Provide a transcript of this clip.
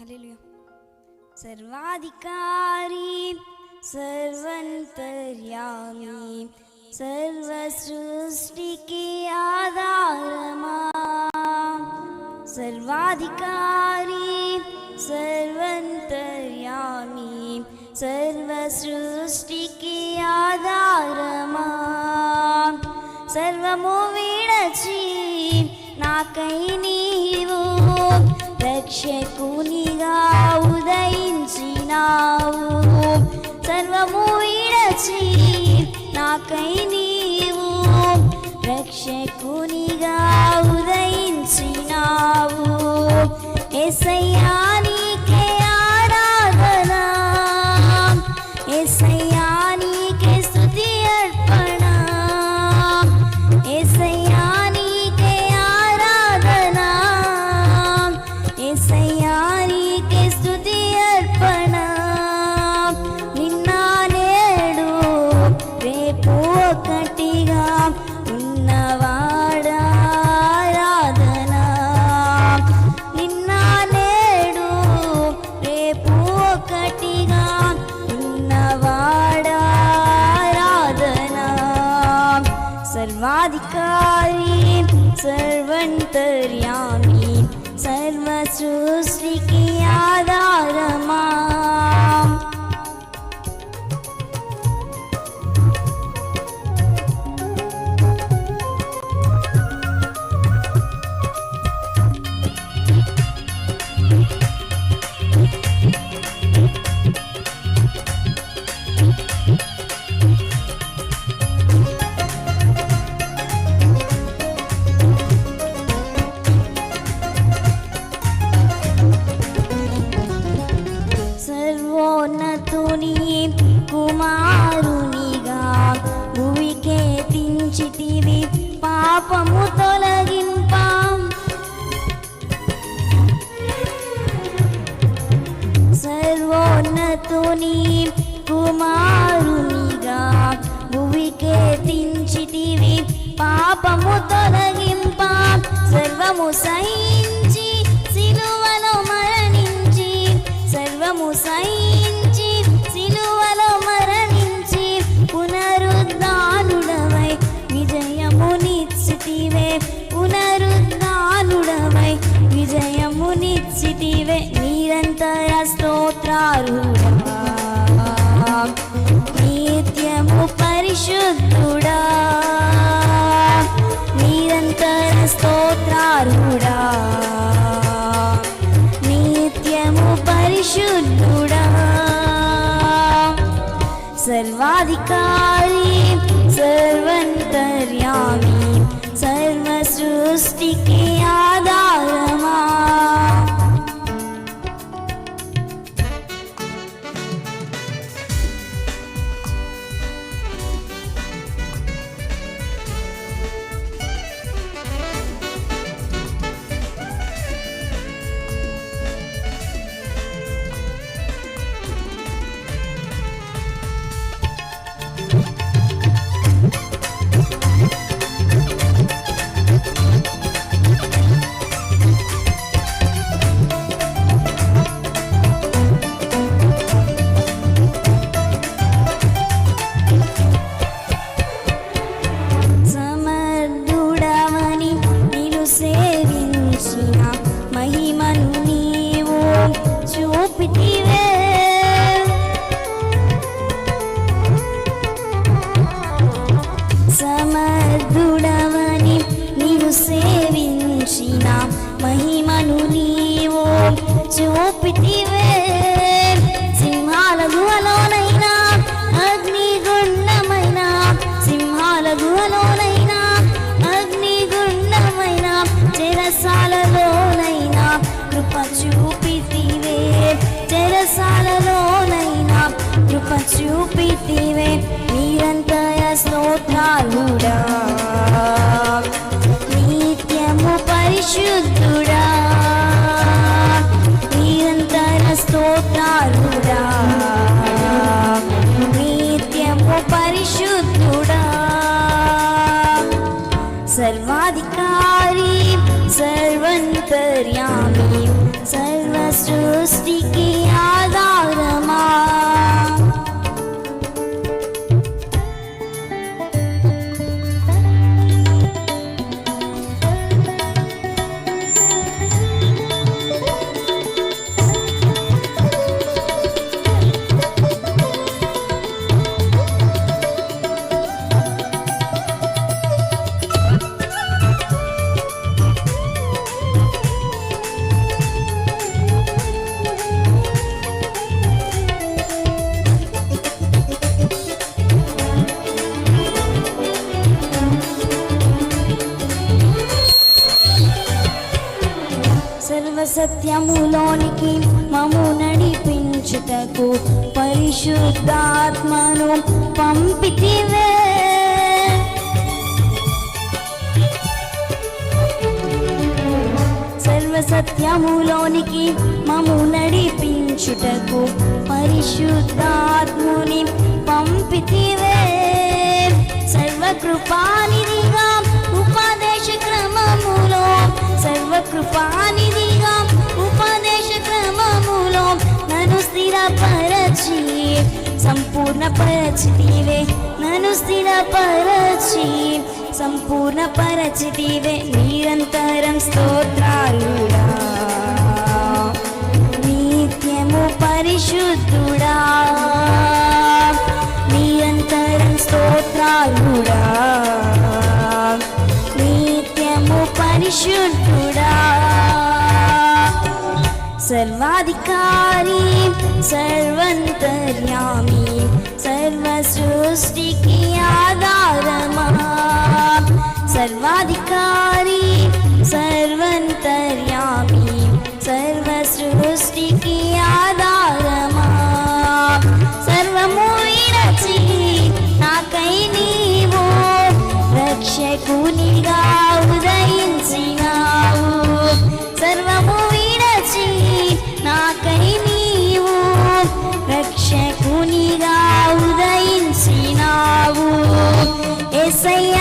హల్లెలూయా సర్వాధికారి సర్వంతర్యామి సర్వ సృష్టికి ఆధారమా సర్వాధికారి సర్వంతర్యామి సర్వ సృష్టికి ఆధారమా సర్వము విడచి నాకై నీవు రక్షకునిగా ఉదయించినావు. సర్వము ఇడచి నాకై నీవు. రక్షకునిగా ఉదయించినావు. ఎసయ్యా సర్వాధికారి సర్వంతర్యామి సర్వ సర్వోన్నతుని కుమారునిగా భూమికే తించితివి. పాపము తొలగింప సర్వము సహించి సిలువలో మరణించి సర్వము సహించి సిలువలో మరణించి పునరుద్ధానుడవై విజయమునిచ్చితివే పునరుద్ధానుడవై విజయమునిచ్చితివే నిరంతర స్తోత్రారు చూపితివే సింహాల గుహలోనైనా అగ్నిగుండమైన సింహాల గుహలోనైనా అగ్నిగుండమైన చెరసాలలోనైనా కృప చూపితివే చెరసాలలోనైనా కృప చూపితివే నిరంతర స్తోత్రాలుడా నిత్యము పరిశుద్ధుడా. నిరంతర స్తోత్రాలుడా నిత్యము పరిశుద్ధుడా సర్వాధికారి సర్వంతర్యామి సర్వసత్యములోనికి మము నడిపించుటకు పరిశుద్ధాత్మను పంపితివే. సర్వసత్యములోనికి మము నడిపించుటకు పరిశుద్ధాత్ముని పంపితివే. సర్వకృపానిధిగా ఉపదేశ క్రమం సర్వకృపానిధిగా ఉపదేశ క్రమములో నన్ను స్థిరపరచి సంపూర్ణ పరచితివే నన్ను స్థిరపరచి సంపూర్ణ పరచితివే నిరంతరం స్తోత్రాలుడా. నిత్యము పరిశుద్ధు പരിശുദ്ധുടാ സർവാധികാരി സർവന്തര്യാമി സർവസൃഷ്ടിക്ക് ആധാരമാ സർവാധികാരി സർവന്തര്യാമി സർവ ఎసయ్యా